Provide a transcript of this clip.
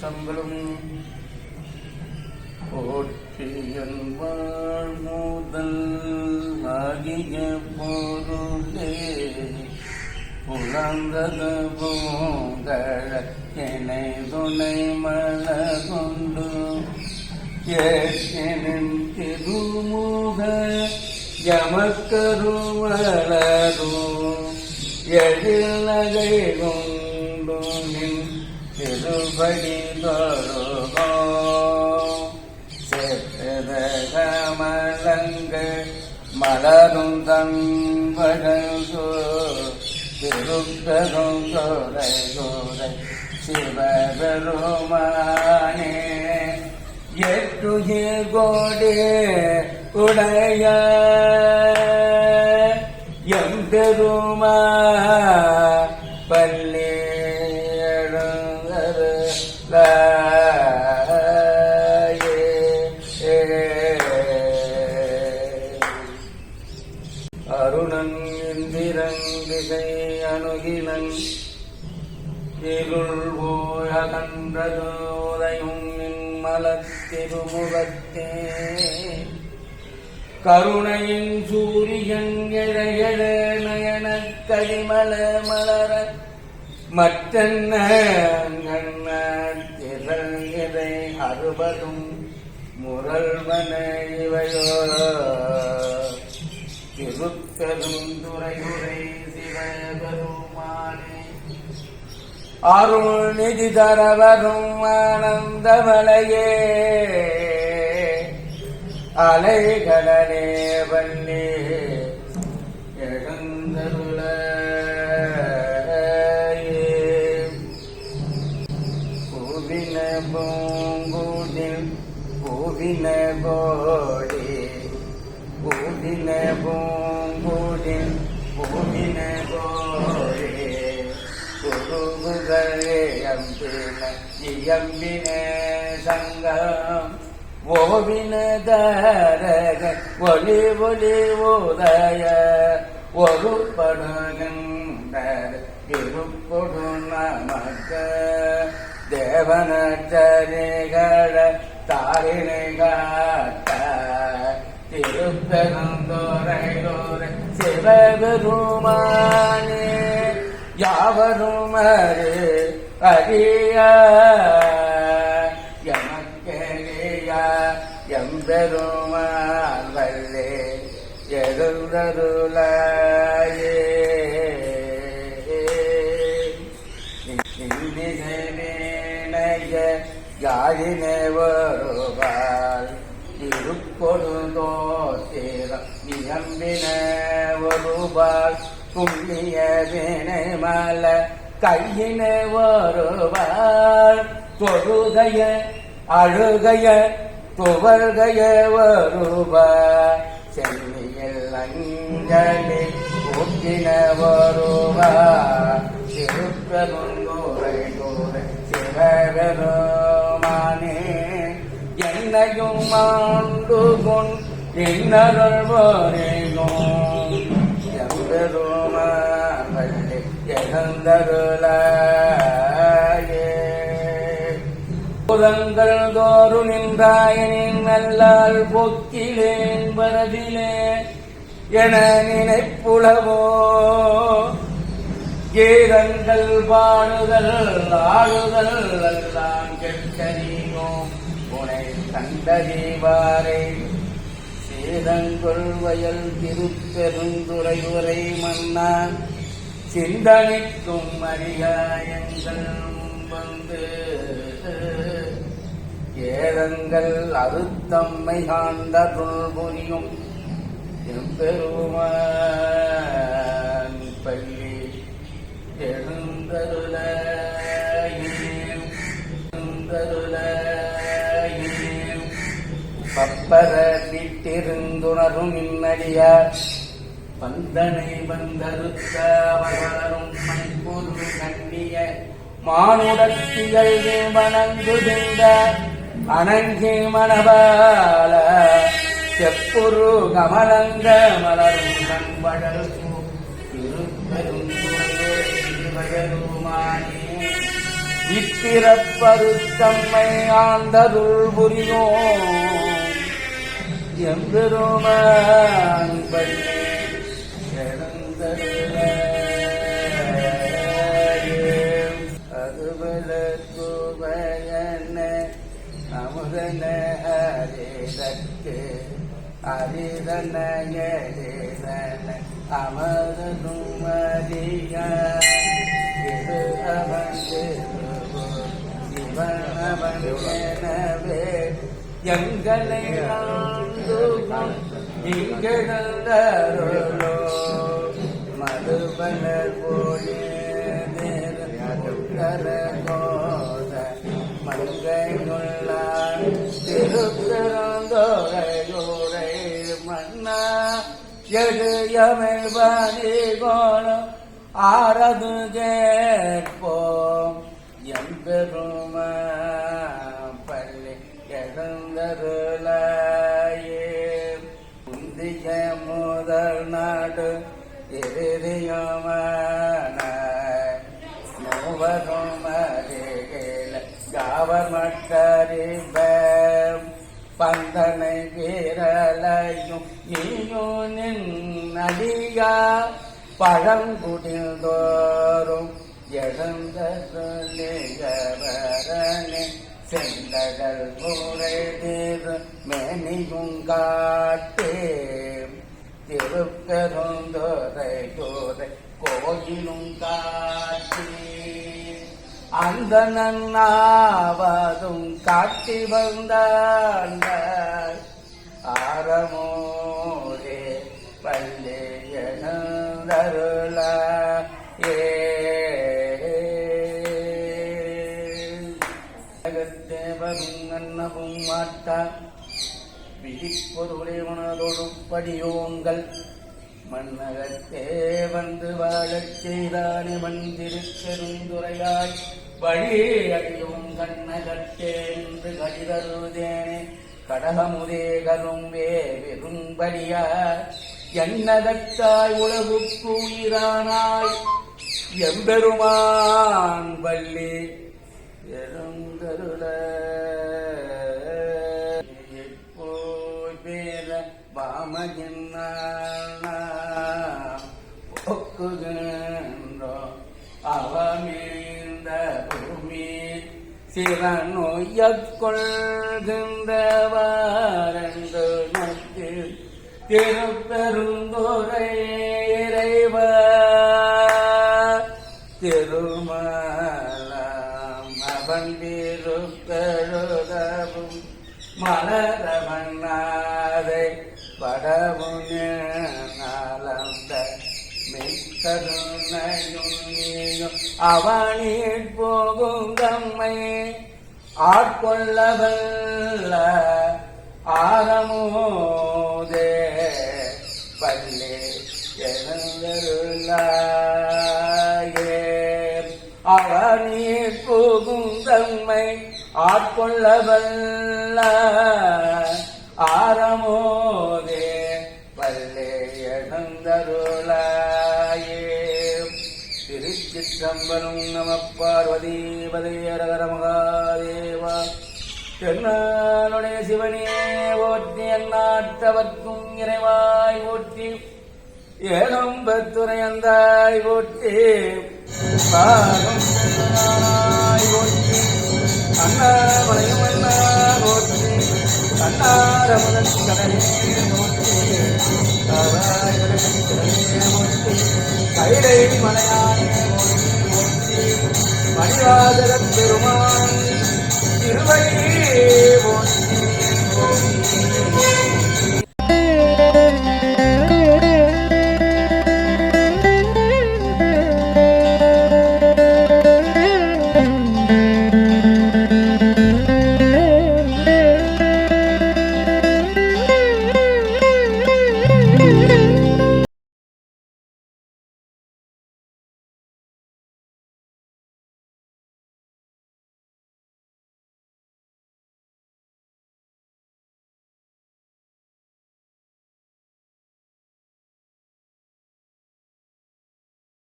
சம்பளம் போற்றியன் வாழ் ஆகிய பொருளே புலந்தது பூங்கழ என்னை துணை மலகொண்டு ஏற்றினின் திருமுக யமக்கருவளரும் எழில் நகைகும் திருபடி தொழுகோ சேர்த்தத மலரும் தன்பழகோ திருப்பெரும் கோரை கோரை சிவபெருமானே. எட்டுயிர் கோடி உடைய எம்பெருமா போய கன்றதோதையும் மலத்திருமுகத்தே கருணையின் சூரியன் எழ நயன கரிமல மலர. மற்றென்ன திரள் இதை அறுபதும் முரல்வன இவையோ. திருத்தலும் துறையுரை சிவபெருமானே. அருள் நிதி தரவரும் ஆனந்தமலையே. அலைகளே வல்லே இயம்பின சங்கம் ஓவின தரக ஒளி ஒளி உதய ஒரு படுகின்ற இருப்பொடு நமக்கு தேவனச்சரிகள தாரினை காட்ட திருப்பெருந்தோரைதோரை சிவபெருமானே யாவரும் அறி அறிய எமக்கெளிய எம்பெருமான் வல்லே எழுந்தருளாயே. இந்திசேனைய யாழினே வருவாள் இருப்பொழுந்தோத்திர நியம்பின வருவாள் புண்ணிய வினை மல கையின வருவார் தொழுகைய அழுகைய துவர்கைய வருவார். சென்னியில் அஞ்சலி கூட்டின வருவார் திருப்பதுரை தூரை என்னையும் ஆண்டு கொண்டு இன்னருள் எழுந்தருளாயே புதங்கள் தோறு நின்றாயனின் நல்லால் பொக்கிலேன் வரதிலே என நினைப்புலவோ. கீதங்கள் பாடுதல் ஆடுதல் எல்லாம் கெட்டறியோம் உனை கண்டறிவாரே. சேதங்கொள் வயல் திருப்பெருந்துரை உரை மன்னான் சிந்தனைக்கும் அறியாயங்கள் வந்து ஏதங்கள் அறுத்தம்மை காந்தருள் புரியும் எம்பெருமான் பள்ளி எழுந்தருள பப்பர விட்டிருந்துணரும் இன்னடியார் வந்தனை வந்தறுத்த அவர்களும் மண்பொரு கண்ணிய மானுடத்திகள் வணங்குகின்ற அணங்கி மணபால செப்புரு கமலங்க மலரும் கண்பழல் திருப்பெரும் திருவயலுமானே இப்பிறப்பருத்தம்மை ஆண்டருள் புரியோம் எம்பெருமான் பண்ணே அமுதன ஹரிதற்கு அரிதன எழிதன அமரனும் அறிய இது அவன் இவன் அவன் எனவே எங்களை ஆண்டு போலே எழுயமைவானி கோணம் ஆரது கேட்போம். எம்பெருமா பள்ளி எழுந்தருளாயே முந்திய முதல் நாடு எதிரியமான மூவரும் அருகில் யாவர் மட்டறிவ பந்தனை வீரலையும் நீயும் நின்னடியா பழங்குடில் தோறும் எழுந்த சொல்லிகவரனே செந்தடல் முறை தீர் மேனியும் காட்டே திருப்பெருந்தோரை தோரை கோயிலும் காட்டே அந்த நன்னாவதும் காட்டி வந்த ஆரமோரே பள்ளி எனருள ஏ. அன்னவும் மாட்டா விழிப்பொருளை உணரொடுப்படியோங்கள் மன்னகத்தே வந்து வாழச் செய்தானே மந்திருக்கருந்துரையாய் வழி அடியும் கண்ணகத்தே என்று கடிதருதேனே. கடகமுதே கரும்பே வெறும்படியார். எண்ணகத்தாய் உலகுக்கு உயிரானாய். எம்பெருமான் பள்ளி எழுந்தருள சிவன் சிறநோயற்கொள்கின்றவாரண்டு நட்டு திருப்பெருந்துரை இறைவ. திருமலம் அவன் திருப்பெருதவும் மலரவண்ணாதை படமுன நலந்த மிக்கருணையும் நீ அவனில் போகும் தம்மை ஆட்கொள்ளவல்ல ஆரமோதே பள்ளி எழுந்தருளாயே அவனீர் போகும் தம்மை ஆட்கொள்ளவல்ல ஆரமோ திருச்சிற்றம்பலம் நம பார்வதி பதையரகர மகாதேவா. தென்னாளுடைய சிவனே ஓட்டி அந்நாட்டவர்க்கும் இறைவாய் ஓட்டி ஏகம் பத்துரையந்தாய் ஓட்டி பாகம் ஓட்டி அண்ணாமலையும் அண்ணா ஓட்டி அண்ணாரமுதன் கடலே ஓட்டி தாராயணன் கடலே ஓட்டி கைலை மலையானே ஓட்டி மணிவாசகப் பெருமான் திருவையே போற்றி.